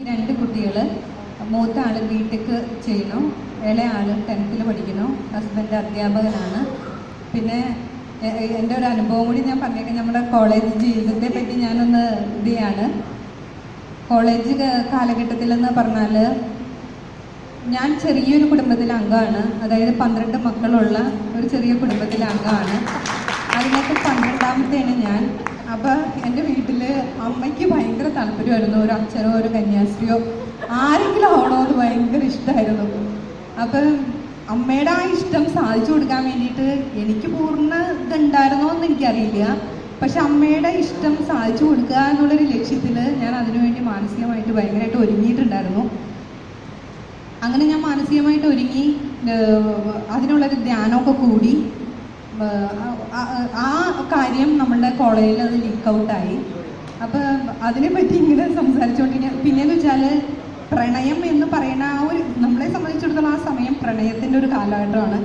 ഈ രണ്ട് കുട്ടികൾ മൂത്ത ആൾ ബിടെക് ചെയ്യണു ഇളയ ആൾ ടെൻത്തിൽ പഠിക്കുന്നു. ഹസ്ബൻഡ് അധ്യാപകനാണ്. പിന്നെ എന്റെ ഒരു അനുഭവം കൂടി ഞാൻ പറഞ്ഞേക്കാം. നമ്മുടെ കോളേജ് ജീവിതത്തെ പറ്റി ഞാനൊന്ന് ഇത് ചെയ്യാണ്. കോളേജ് കാലഘട്ടത്തിലെന്ന് പറഞ്ഞാൽ ഞാൻ ചെറിയൊരു കുടുംബത്തിലെ അംഗമാണ്. അതായത് പന്ത്രണ്ട് മക്കളുള്ള ഒരു ചെറിയ കുടുംബത്തിലെ അംഗമാണ്. അതിനകത്ത് പന്ത്രണ്ടാമത്തെയാണ് ഞാൻ. അപ്പോൾ എന്റെ വീട്ടിൽ അമ്മയ്ക്ക് ഭയങ്കര താല്പര്യമായിരുന്നു. ഒരു അച്ഛനോ ഒരു കന്യാസ്ത്രീയോ ആരെങ്കിലും ആവണോ എന്ന് ഭയങ്കര ഇഷ്ടമായിരുന്നു അപ്പം അമ്മയുടെ ആ ഇഷ്ടം സാധിച്ചു കൊടുക്കാൻ വേണ്ടിയിട്ട് എനിക്ക് പൂർണ ഇതുണ്ടായിരുന്നോ എന്ന് എനിക്കറിയില്ല. പക്ഷെ അമ്മയുടെ ഇഷ്ടം സാധിച്ചു കൊടുക്കുക എന്നുള്ളൊരു ലക്ഷ്യത്തിൽ ഞാൻ അതിനുവേണ്ടി മാനസികമായിട്ട് ഭയങ്കരമായിട്ട് ഒരുങ്ങിയിട്ടുണ്ടായിരുന്നു. അങ്ങനെ ഞാൻ മാനസികമായിട്ട് ഒരുങ്ങി അതിനുള്ളൊരു ധ്യാനമൊക്കെ കൂടി ആ- കാര്യം നമ്മുടെ കോളേജിൽ അത് ലീക്ക് ഔട്ടായി അപ്പോൾ അതിനെപ്പറ്റി ഇങ്ങനെ സംസാരിച്ചുകൊണ്ടിരിക്കുക പിന്നെയെന്ന് വെച്ചാൽ പ്രണയം എന്ന് പറയുന്ന ആ ഒരു നമ്മളെ സംബന്ധിച്ചിടത്തോളം ആ സമയം പ്രണയത്തിന്റെ ഒരു കാലഘട്ടമാണ്.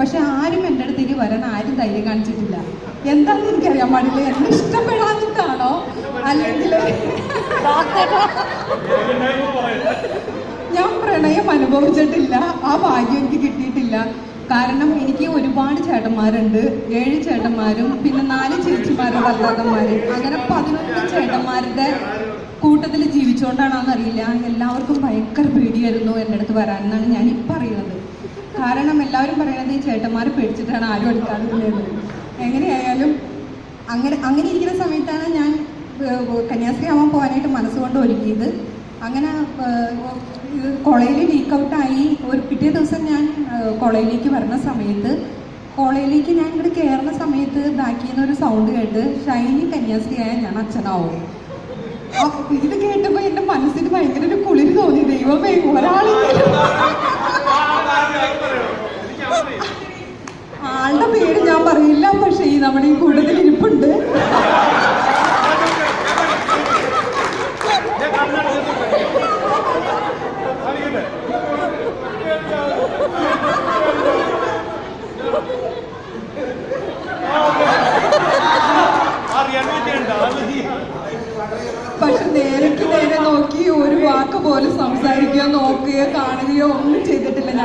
പക്ഷെ ആരും എന്റെ അടുത്തേക്ക് വരാൻ ആരും ധൈര്യം കാണിച്ചിട്ടില്ല. എന്താണെന്ന് എനിക്കറിയാൻ പാടില്ല. എന്നെ ഇഷ്ടപ്പെടാഞ്ഞിട്ടാണോ? അല്ലെങ്കിൽ ഞാൻ പ്രണയം അനുഭവിച്ചിട്ടില്ല. ആ ഭാഗ്യം എനിക്ക് കിട്ടിയിട്ടില്ല. കാരണം എനിക്ക് ഒരുപാട് ചേട്ടന്മാരുണ്ട്. ഏഴ് ചേട്ടന്മാരും പിന്നെ നാല് ചേച്ചിമാരും ഭർത്താക്കന്മാരും. അങ്ങനെ പതിനൊന്ന് ചേട്ടന്മാരുടെ കൂട്ടത്തിൽ ജീവിച്ചുകൊണ്ടാണോന്ന് അറിയില്ല എല്ലാവർക്കും ഭയങ്കര പേടിയായിരുന്നു എന്റെ അടുത്ത് വരാൻ എന്നാണ് ഞാൻ ഇപ്പം അറിയുന്നത്. കാരണം എല്ലാവരും പറയുന്നത് ഈ ചേട്ടന്മാരെ പേടിച്ചിട്ടാണ് ആരും എടുക്കാറില്ലെന്ന് എങ്ങനെയായാലും അങ്ങനെ അങ്ങനെ ഇരിക്കുന്ന സമയത്താണ് ഞാൻ കന്യാസ്ത്രീ ആവാൻ പോകാനായിട്ട് മനസ്സുകൊണ്ട് ഒരുങ്ങിയത്. അങ്ങനെ കോളേജിൽ വീക്കൗട്ടായി ഒരു പിറ്റേ ദിവസം ഞാൻ കോളേജിലേക്ക് വരുന്ന സമയത്ത് കോളേജിലേക്ക് ഞാൻ ഇവിടെ കയറുന്ന സമയത്ത് ബാക്കിൽ നിന്ന് ഒരു സൗണ്ട് കേട്ട് ഷൈനി കന്യാസ്ത്രീയായ ഞാൻ അച്ഛനാവും. ഇത് കേട്ടപ്പോൾ എന്റെ മനസ്സിന് ഭയങ്കര ഒരു കുളിര് തോന്നി. ദൈവമേ ഒരാളെങ്കിലും ആളുടെ പേര് ഞാൻ പറയില്ല പക്ഷേ ഈ നമ്മുടെ ഈ കൂട്ടത്തിൽ പക്ഷെ നേരക്ക് നേരെ നോക്കി ഒരു വാക്ക് പോലും സംസാരിക്കുകയോ നോക്കുകയോ കാണുകയോ ഒന്നും ചെയ്തിട്ടില്ല ഞങ്ങൾ.